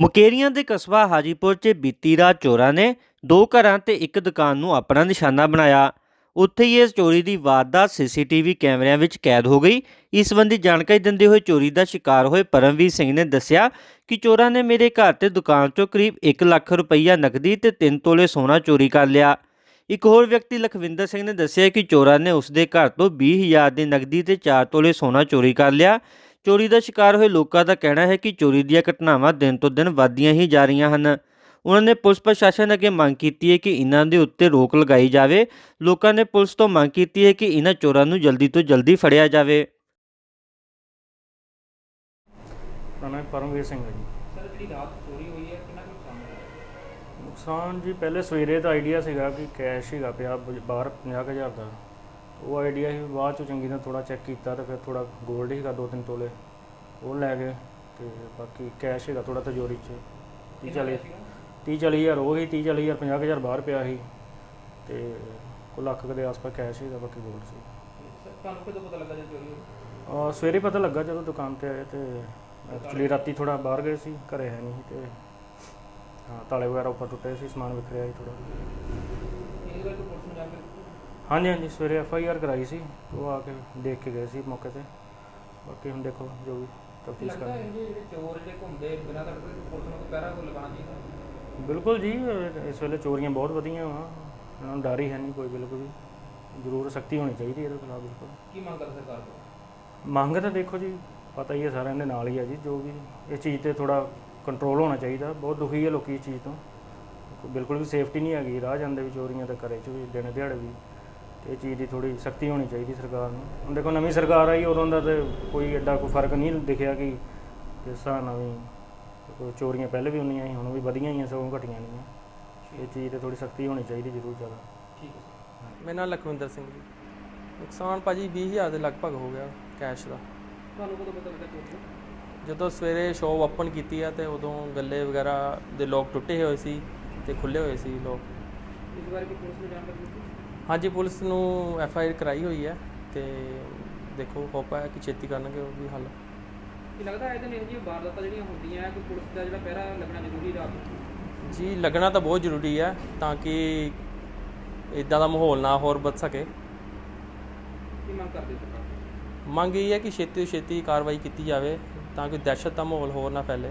ਮੁਕੇਰੀਆਂ ਦੇ ਕਸਬਾ ਹਾਜੀਪੁਰ 'ਚ ਬੀਤੀ ਰਾਤ ਚੋਰਾਂ ਨੇ ਦੋ ਘਰਾਂ ਤੇ ਇੱਕ ਦੁਕਾਨ ਨੂੰ ਆਪਣਾ ਨਿਸ਼ਾਨਾ ਬਣਾਇਆ। ਉੱਥੇ ਹੀ ਇਸ ਚੋਰੀ ਦੀ ਵਾਰਦਾਤ ਸੀਸੀਟੀਵੀ ਕੈਮਰਿਆਂ ਵਿੱਚ ਕੈਦ ਹੋ ਗਈ। ਇਸ ਸੰਬੰਧੀ ਜਾਣਕਾਰੀ ਦਿੰਦੇ ਹੋਏ ਚੋਰੀ ਦਾ ਸ਼ਿਕਾਰ ਹੋਏ ਪਰਮਵੀਰ ਸਿੰਘ ਨੇ ਦੱਸਿਆ ਕਿ ਚੋਰਾਂ ਨੇ ਮੇਰੇ ਘਰ ਤੇ ਦੁਕਾਨ 'ਚੋਂ ਕਰੀਬ 1 ਲੱਖ ਰੁਪਈਆ ਨਕਦੀ ਤੇ 3 ਤੋਲੇ ਸੋਨਾ ਚੋਰੀ ਕਰ ਲਿਆ। ਇੱਕ ਹੋਰ ਵਿਅਕਤੀ ਲਖਵਿੰਦਰ ਸਿੰਘ ਨੇ ਦੱਸਿਆ ਕਿ ਚੋਰਾਂ ਨੇ ਉਸ ਦੇ ਘਰ ਤੋਂ 20000 ਦੀ ਨਕਦੀ ਤੇ 4 ਤੋਲੇ ਸੋਨਾ ਚੋਰੀ ਕਰ ਲਿਆ। ਚੋਰੀ ਦਾ ਸ਼ਿਕਾਰ ਹੋਏ ਲੋਕਾਂ ਦਾ ਕਹਿਣਾ ਹੈ ਕਿ ਚੋਰੀ ਦੀਆਂ ਘਟਨਾਵਾਂ ਦਿਨ ਤੋਂ ਦਿਨ ਵੱਧਦੀਆਂ ਹੀ ਜਾ ਰਹੀਆਂ ਹਨ। ਉਹਨਾਂ ਨੇ ਪੁਲਿਸ ਪ੍ਰਸ਼ਾਸਨ ਅੱਗੇ ਮੰਗ ਕੀਤੀ ਹੈ ਕਿ ਇਹਨਾਂ ਦੇ ਉੱਤੇ ਰੋਕ ਲਗਾਈ ਜਾਵੇ। ਲੋਕਾਂ ਨੇ ਪੁਲਿਸ ਤੋਂ ਮੰਗ ਕੀਤੀ ਹੈ ਕਿ ਇਹਨਾਂ ਚੋਰਾਂ ਨੂੰ ਜਲਦੀ ਤੋਂ ਜਲਦੀ ਫੜਿਆ ਜਾਵੇ। ਨਾਮ ਪਰਮਵੀਰ ਸਿੰਘ ਹੈ ਜੀ। ਸਰ ਜਿਹੜੀ ਰਾਤ ਚੋਰੀ ਹੋਈ ਹੈ ਕਿੰਨਾ ਕੁ ਨੁਕਸਾਨ ਹੋਇਆ? ਨੁਕਸਾਨ ਜੀ ਪਹਿਲੇ ਸਵੇਰੇ ਦਾ ਆਈਡੀਆ ਸੀਗਾ ਕਿ ਕੈਸ਼ ਸੀਗਾ ਪਿਆ ਬਾਹਰ 50000 ਦਾ। ਉਹ ਆਈਡੀਆ ਸੀ ਬਾਅਦ ਚ ਚੰਗੀ ਤਰ੍ਹਾਂ ਥੋੜਾ ਚੈੱਕ ਕੀਤਾ ਤੇ ਫਿਰ ਥੋੜਾ 골ਡ ਸੀਗਾ ਦੋ ਤਿੰਨ ਤੋਲੇ। ਉਹ ਲੈ ਗਏ ਤੇ ਬਾਕੀ ਕੈਸ਼ ਸੀਗਾ ਥੋੜਾ ਤਜੋਰੀ ਚ। 30 40 30 40 ਹਜ਼ਾਰ ਉਹ ਹੀ 30 40 ਹਜ਼ਾਰ 50000 ਬਾਹਰ ਪਿਆ ਸੀ। ਤੇ ਕੋ ਲੱਖ ਕੁ ਦੇ ਆਸ-ਪਾਸ ਕੈਸ਼ ਸੀਗਾ ਬਾਕੀ 골ਡ ਸੀ ਤੁਹਾਨੂੰ ਕਦੋਂ ਪਤਾ ਲੱਗਾ ਚੋਰੀ ਹੋਈ? ਸਵੇਰੇ ਪਤਾ ਲੱਗਾ ਜਦੋਂ ਦੁਕਾਨ ਤੇ ਆਏ ਤੇ ਐਕਚੁਅਲੀ ਰਾਤੀ ਥੋੜਾ ਬਾਹਰ ਗਏ ਸੀ ਘਰੇ ਹੈ ਨਹੀਂ ਤੇ ਹਾਂ ਤਾਲੇ ਵਗੈਰਾ ਉੱਪਰ ਟੁੱਟੇ ਸੀ ਸਮਾਨ ਵਿਖਰਿਆ ਸੀ ਥੋੜਾ ਬਾਰੇ ਕੋਈ ਪੁਲਿਸ ਨੂੰ ਜਾਣਕਾਰੀ ਦਿੱਤੀ? ਹਾਂਜੀ ਹਾਂਜੀ ਸਵੇਰੇ ਐਫ ਆਈ ਆਰ ਕਰਾਈ ਸੀ। ਤੇ ਉਹ ਆ ਕੇ ਦੇਖ ਕੇ ਗਏ ਸੀ ਮੌਕੇ ਤੇ। ਬਾਕੀ ਹੁਣ ਦੇਖੋ ਜੋ ਵੀ ਤਫਤੀਸ਼ ਲੱਗਦਾ ਹੈ ਜੀ ਜਿਹੜੇ ਚੋਰ ਜਿਹੜੇ ਘੁੰਮਦੇ ਬਿਨਾਂ ਤੱਕ ਪੁਲਿਸ ਨੂੰ ਕੋਈ ਪਹਿਰਾ ਕੋਈ ਲਗਾਉਣਾ ਚਾਹੀਦਾ? ਬਿਲਕੁਲ ਜੀ ਅਹ ਇਸ ਵੇਲੇ ਚੋਰੀਆਂ ਬਹੁਤ ਵਧੀਆਂ ਵਾ। ਇਹਨਾਂ ਨੂੰ ਡਰ ਹੀ ਹੈ ਨਹੀਂ ਕੋਈ ਬਿਲਕੁਲ ਵੀ। ਜ਼ਰੂਰ ਸਖਤੀ ਹੋਣੀ ਚਾਹੀਦੀ ਇਹਦੇ ਖਿਲਾਫ ਬਿਲਕੁਲ। ਕੀ ਮੰਗ ਕਰਦਾ ਸਰਕਾਰ ਤੋਂ? ਮੰਗ ਤਾਂ ਦੇਖੋ ਜੀ ਪਤਾ ਹੀ ਹੈ ਸਾਰਿਆਂ ਦੇ ਨਾਲ ਹੀ ਹੈ ਜੀ ਜੋ ਵੀ ਇਸ ਚੀਜ਼ ਤੇ ਥੋੜਾ ਕੰਟਰੋਲ ਹੋਣਾ ਚਾਹੀਦਾ। ਬਹੁਤ ਦੁਖੀ ਹੈ ਲੋਕੀ ਇਸ ਚੀਜ਼ ਤੋਂ। ਬਿਲਕੁਲ ਵੀ ਸੇਫਟੀ ਨਹੀਂ ਹੈਗੀ। ਰਾਹ ਜਾਂਦੇ ਵੀ ਚੋਰੀਆਂ ਤਾਂ ਘਰੇ ਚ ਵੀ ਦਿਨ ਦਿਹਾੜੇ ਵੀ। ਤੇ ਇਹ ਚੀਜ਼ ਦੀ ਥੋੜੀ ਸਖਤੀ ਹੋਣੀ ਚਾਹੀਦੀ ਸਰਕਾਰ ਨੂੰ। ਹੁਣ ਦੇਖੋ ਨਵੀਂ ਸਰਕਾਰ ਆਈ ਉਦੋਂ ਦਾ ਤੇ ਕੋਈ ਐਡਾ ਕੋਈ ਫ਼ਰਕ ਨਹੀਂ ਦਿਖਿਆ ਕਿ ਇਸ ਹਿਸਾਬ ਨਾਲ ਵੀ ਕੋਈ ਚੋਰੀਆਂ ਪਹਿਲੇ ਵੀ ਹੁੰਦੀਆਂ ਸੀ ਹੁਣ ਵੀ ਵਧੀਆਂ ਹੀ ਆ ਸਗੋਂ ਘਟੀਆਂ ਨਹੀਂ ਇਹ ਚੀਜ਼ ਤੇ ਥੋੜੀ ਸਖਤੀ ਹੋਣੀ ਚਾਹੀਦੀ ਜ਼ਰੂਰ ਜ਼ਿਆਦਾ। ਠੀਕ ਹੈ ਮੇਰਾ ਨਾਮ ਲਖਵਿੰਦਰ ਸਿੰਘ ਜੀ। ਨੁਕਸਾਨ ਭਾਜੀ 20000 ਦੇ ਲਗਭਗ ਹੋ ਗਿਆ ਕੈਸ਼ ਦਾ। ਤੁਹਾਨੂੰ ਕਦੋਂ ਪਤਾ ਲੱਗਾ ਚੋਰੀ ਜਦੋਂ ਸਵੇਰੇ ਸ਼ੋਪ ਓਪਨ ਕੀਤੀ ਆ ਤੇ ਉਦੋਂ ਗੱਲੇ ਵਗੈਰਾ ਦੇ ਲੋਕ ਟੁੱਟੇ ਹੋਏ ਸੀ ਤੇ ਖੁੱਲੇ ਹੋਏ ਸੀ ਲੋਕ। ਇਸ ਬਾਰੇ ਕੋਈ ਪੁਲਿਸ ਨੂੰ ਜਾਣਕਾਰੀ ਦਿੱਤੀ? ਹਾਂਜੀ ਪੁਲਿਸ ਨੂੰ ਐਫ ਆਈ ਆਰ ਕਰਾਈ ਹੋਈ ਹੈ ਤੇ ਦੇਖੋ ਹੋਪ ਹੈ ਕਿ ਛੇਤੀ ਕਰਨਗੇ ਉਹ ਵੀ ਹੱਲ। ਕੀ ਲੱਗਦਾ ਹੈ ਇਹਦੇ ਨੇ ਜੀ ਵਾਰਦਾਤਾਂ ਜਿਹੜੀਆਂ ਹੁੰਦੀਆਂ ਹੈ ਕਿ ਪੁਲਿਸ ਦਾ ਜਿਹੜਾ ਪਹਿਰਾ ਲੱਗਣਾ ਜ਼ਰੂਰੀ ਰਾਤ ਜੀ ਲੱਗਣਾ ਤਾਂ ਬਹੁਤ ਜ਼ਰੂਰੀ ਹੈ ਤਾਂ ਕਿ ਇਦਾਂ ਦਾ ਮਾਹੌਲ ਨਾ ਹੋਰ ਵੱਧ ਸਕੇ। ਕੀ ਮੰਗ ਕਰਦੇ ਸਰਕਾਰ? ਮੰਗ ਇਹ ਹੈ ਕਿ ਛੇਤੀ ਛੇਤੀ ਕਾਰਵਾਈ ਕੀਤੀ ਜਾਵੇ ਤਾਂ ਕਿ ਦਹਿਸ਼ਤ ਦਾ ਮਾਹੌਲ ਹੋਰ ਨਾ ਫੈਲੇ।